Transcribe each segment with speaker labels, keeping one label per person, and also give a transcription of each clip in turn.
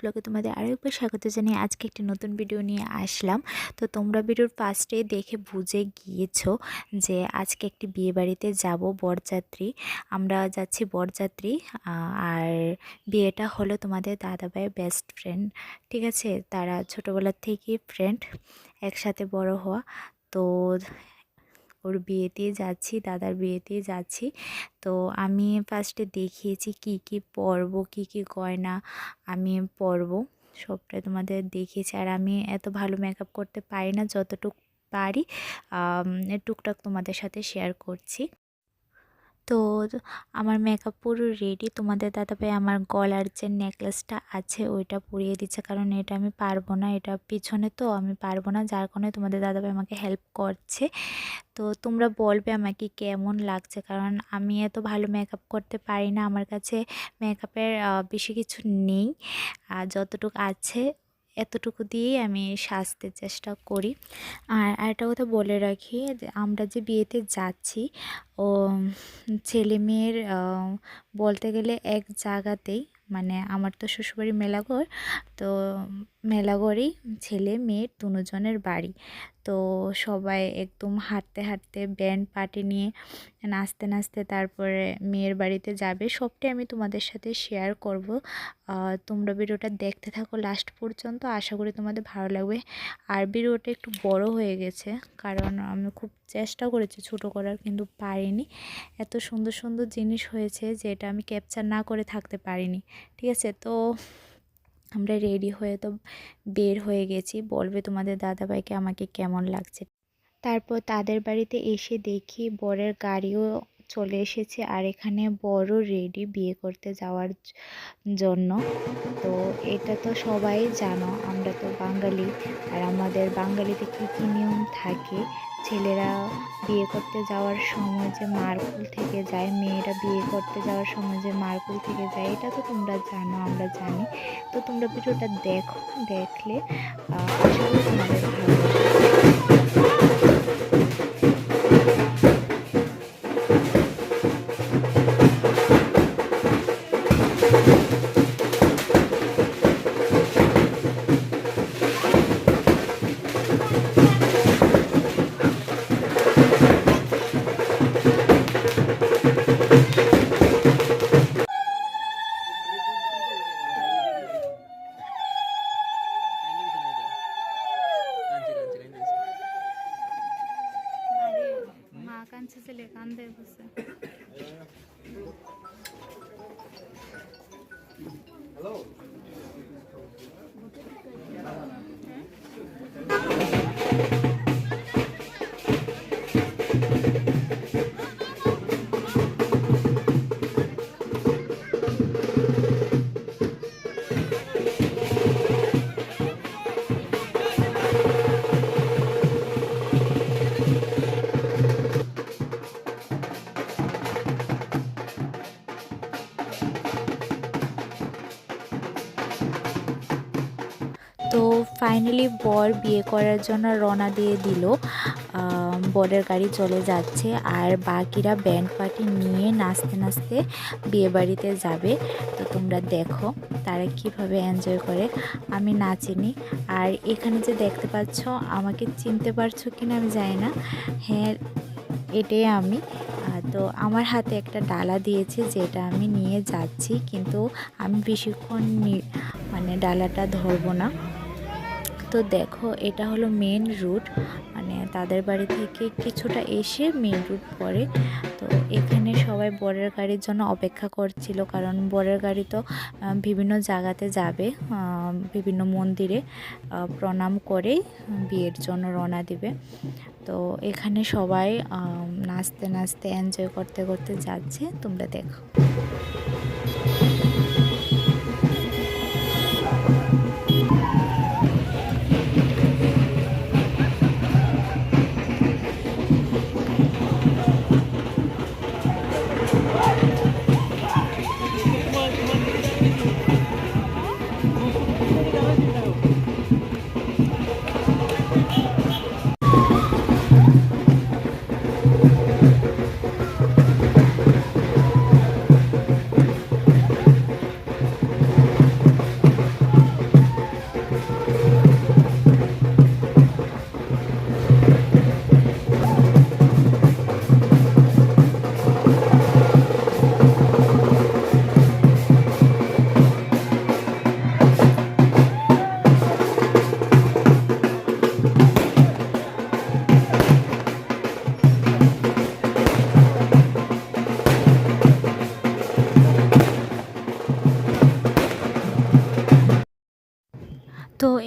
Speaker 1: ব্লগে তোমাদের আরও একবার স্বাগত জানিয়ে আজকে একটি নতুন ভিডিও নিয়ে আসলাম। তো তোমরা ভিডিওর ফার্স্টে দেখে বুঝে গিয়েছো যে আজকে একটি বিয়ে বাড়িতে যাব বরযাত্রী। আমরা যাচ্ছি বরযাত্রী আর বিয়েটা হলো তোমাদের দাদাভাইয়ের বেস্ট ফ্রেন্ড ঠিক আছে? তারা ছোটোবেলার থেকেই ফ্রেন্ড একসাথে বড় হওয়া। তো ওর বিয়েতে যাচ্ছি, দাদার বিয়েতে যাচ্ছি। তো আমি ফার্স্টে দেখিয়েছি কি কি পরব, কি কি গয়না আমি পরব সবটাই তোমাদের দেখিয়েছি। আর আমি এত ভালো মেকআপ করতে পারি না, যতটুক পারি টুকটাক তোমাদের সাথে শেয়ার করছি। তো আমার মেকআপ পুরো রেডি তোমাদের দাদাভাই আমার গলার যে নেকলেসটা আছে, ওইটা পরিয়ে দিচ্ছে। কারণ এটা আমি পারব না, এটা পিছনে তো আমি পারব না, যার কারণে তোমাদের দাদাভাই আমাকে হেল্প করছে। তো তোমরা বলবে আমাকে কেমন লাগছে? কারণ আমি এত ভালো মেকআপ করতে পারি না, আমার কাছে মেকআপের বেশি কিছু নেই। আর যতটুকু আছে এতটুকু দিয়েই আমি সাজতে চেষ্টা করি। আর একটা কথা বলে রাখি আমরা যে বিয়েতে যাচ্ছি, ও, ছেলে মেয়ের বলতে গেলে এক জায়গাতেই মানে আমার তো শ্বশুরবাড়ি মেলাঘর, তো মেলাঘরেই ছেলে, মেয়ে দুজনের বাড়ি। তো সবাই একদম হাঁটতে হাঁটতে ব্যান্ড পার্টি নিয়ে নাচতে নাচতে তারপরে মেয়ের বাড়িতে যাবে। সবটাই আমি তোমাদের সাথে শেয়ার করব। তোমরা ভিডিওটা দেখতে থাকো লাস্ট পর্যন্ত। আশা করি তোমাদের ভালো লাগবে। আর ভিডিওটা একটু বড় হয়ে গেছে, কারণ আমি খুব চেষ্টা করেছি, ছোট করার কিন্তু পারিনি। এত সুন্দর সুন্দর জিনিস হয়েছে যেটা আমি ক্যাপচার না করে থাকতে পারিনি। ঠিক আছে, তো আমরা রেডি হয়ে তো বের হয়ে গেছি। বলবে তোমাদের দাদাভাইকে আমাকে কেমন লাগছে। তারপর তাদের বাড়িতে এসে দেখি বরের গাড়িও চলে এসেছে আর এখানে বড় রেডি বিয়ে করতে যাওয়ার জন্য। তো এটা তো সবাই জানো, আমরা তো বাঙালি। আর আমাদের বাঙালিতে কী কী নিয়ম থাকে? ছেলেরা বিয়ে করতে যাওয়ার সময় যে মারকুল থেকে যায়, মেয়েরা বিয়ে করতে যাওয়ার সময় যে মারকুল থেকে যায়, এটা তো তোমরা জানো, আমরা জানি। তো তোমরা ভিডিওটা দেখো, দেখলে করি তোমাদের ভালো
Speaker 2: ছেলে কান্দে বসে
Speaker 1: তো ফাইনালি বর বিয়ে করার জন্য রওনা দিয়ে দিল। বরের গাড়ি চলে যাচ্ছে আর বাকিরা ব্যান্ড পার্টি নিয়ে নাচতে নাচতে বিয়ে বাড়িতে যাবে। তো তোমরা দেখো তারা কীভাবে এনজয় করে। আমি নাচিনি আর এখানে যে দেখতে পাচ্ছ আমাকে চিনতে পারছ কিনা আমি জানি না। হ্যাঁ এটাই আমি। তো আমার হাতে একটা ডালা দিয়েছে যেটা আমি নিয়ে যাচ্ছি কিন্তু আমি বেশিক্ষণ মানে ডালাটা ধরবো না। তো দেখো, এটা হলো মেন রুট মানে তাদের বাড়ি থেকে কিছুটা এসে মেন রুট পড়ে তো এখানে সবাই বরের গাড়ির জন্য অপেক্ষা করছিল, কারণ বরের গাড়ি তো বিভিন্ন জায়গাতে যাবে বিভিন্ন মন্দিরে প্রণাম করেই বিয়ের জন্য রওনা দিবে। তো এখানে সবাই নাচতে নাচতে এনজয় করতে করতে যাচ্ছে, তোমরা দেখো।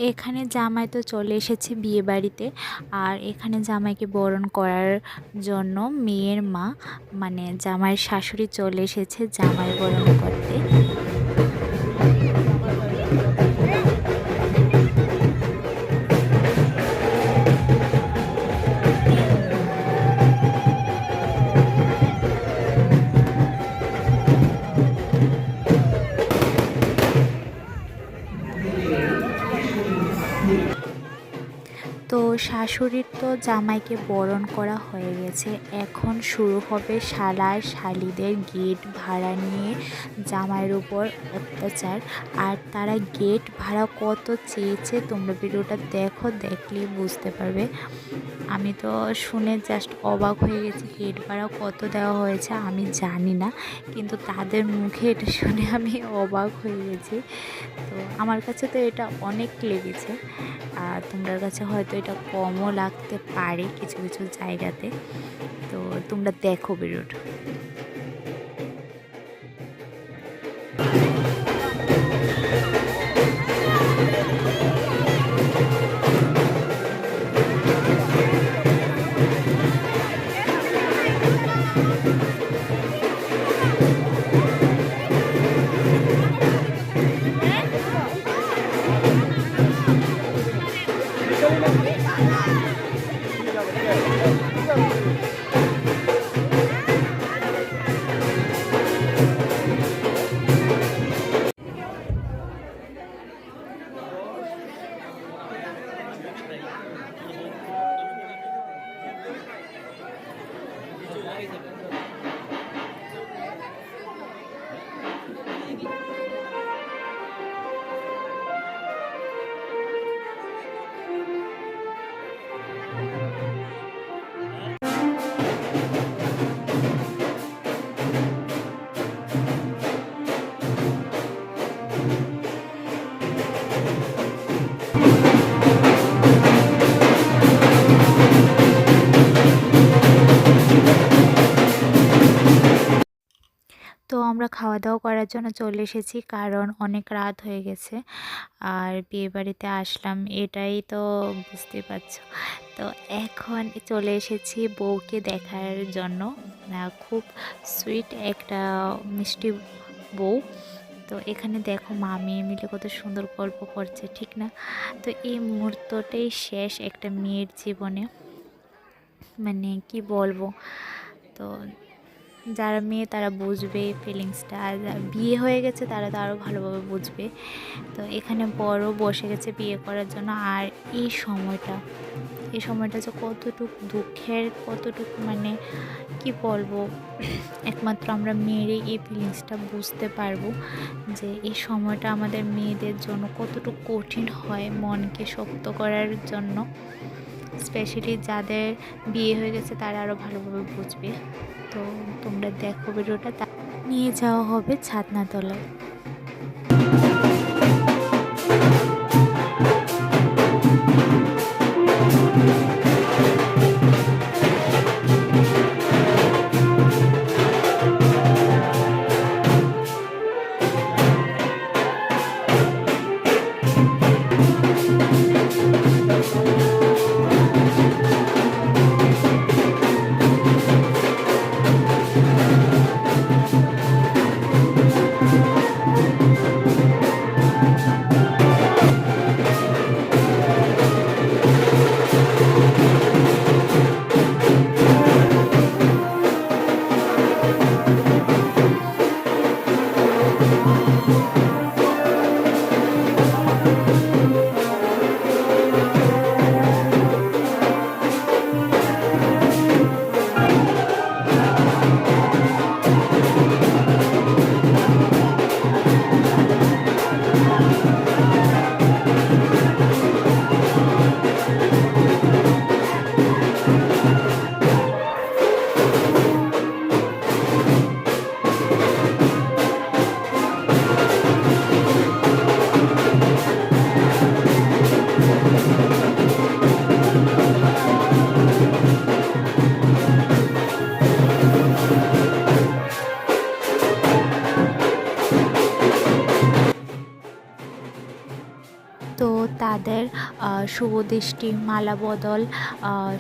Speaker 1: এখানে জামাই তো চলে এসেছে বিয়ে বাড়িতে। আর এখানে জামাইকে বরণ করার জন্য মেয়ের মা মানে জামাইয়ের শাশুড়ি চলে এসেছে জামাই বরণ করতে। শাশুড়ির তো জামাইকে বরণ করা হয়ে গেছে। এখন শুরু হবে শালার শালিদের গেট ভাড়া নিয়ে জামাইয়ের উপর অত্যাচার। আর তারা গেট ভাড়া কত চেয়েছে তোমরা ভিডিওটা দেখো দেখলে বুঝতে পারবে। আমি তো শুনে জাস্ট অবাক হয়ে গেছি, গেট ভাড়া কত দেওয়া হয়েছে আমি জানি না। কিন্তু তাদের মুখে এটা শুনে আমি অবাক হয়ে গেছি। তো আমার কাছে তো এটা অনেক লেগেছে। আর তোমরা কাছে হয়তো এটা কমও লাগতে পারে কিছু কিছু জায়গাতে। তো তোমরা দেখো ভিডিওটা। তো আমরা খাওয়া দাওয়া করার জন্য চলে এসেছি কারণ অনেক রাত হয়ে গেছে। আর বিয়ে বাড়িতে আসলাম, এটাই তো বুঝতে পারছ। তো এখন চলে এসেছি বউকে দেখার জন্য। খুব সুইট একটা মিষ্টি বউ। তো এখানে দেখো মা মেয়ে মিলে কত সুন্দর গল্প করছে, ঠিক না? তো এই মুহূর্তটাই শেষ একটা মেয়ের জীবনে। মানে কি বলব? তো যারা মেয়ে তারা বুঝবে ফিলিংসটা আর বিয়ে হয়ে গেছে তারা তো আরও ভালোভাবে বুঝবে। তো এখানে বড় বসে গেছে বিয়ে করার জন্য, আর এই সময়টা এই সময়টা যে কতটুকু দুঃখের, কতটুকু মানে কি বলব, একমাত্র আমরা মেয়েরই এই ফিলিংসটা বুঝতে পারব যে এই সময়টা আমাদের মেয়েদের জন্য কতটুকু কঠিন হয় মনকে শক্ত করার জন্য। স্পেশালি যাদের বিয়ে হয়ে গেছে তারা আরও ভালোভাবে বুঝবে। তো তোমরা দেখো ভিডিওটা নিয়ে যাওয়া হবে ছাদনাতলায়। thank you শুভ দৃষ্টি, মালা বদল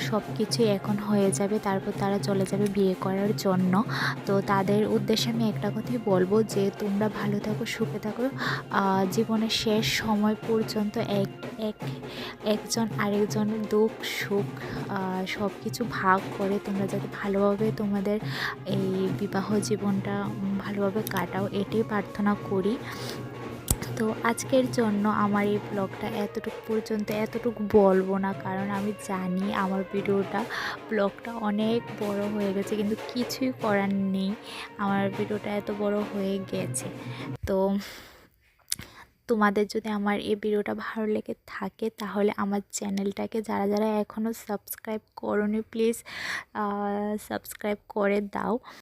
Speaker 1: সব কিছুই এখন হয়ে যাবে। তারপর তারা চলে যাবে বিয়ে করার জন্য। তো তাদের উদ্দেশ্যে আমি একটা কথাই বলব যে, তোমরা ভালো থাকো, সুখে থাকো। জীবনের শেষ সময় পর্যন্ত এক এক, একজন আরেকজনের দুঃখ, সুখ সব কিছু ভাগ করে তোমরা যাতে ভালোভাবে তোমাদের এই বিবাহ জীবনটা ভালোভাবে কাটাও, এটাই প্রার্থনা করি। তো আজকের জন্য আমার এই ব্লগটা এতটুকু পর্যন্ত এতটুকু বলব না, কারণ আমি জানি আমার ভিডিওটা ব্লগটা অনেক বড় হয়ে গেছে, কিন্তু কিছুই করার নেই। আমার ভিডিওটা এত বড় হয়ে গেছে। তো তোমাদের যদি আমার এই ভিডিওটা ভালো লেগে থাকে, তাহলে আমার চ্যানেলটাকে যারা যারা এখনও সাবস্ক্রাইব করোনি, প্লিজ সাবস্ক্রাইব করে দাও।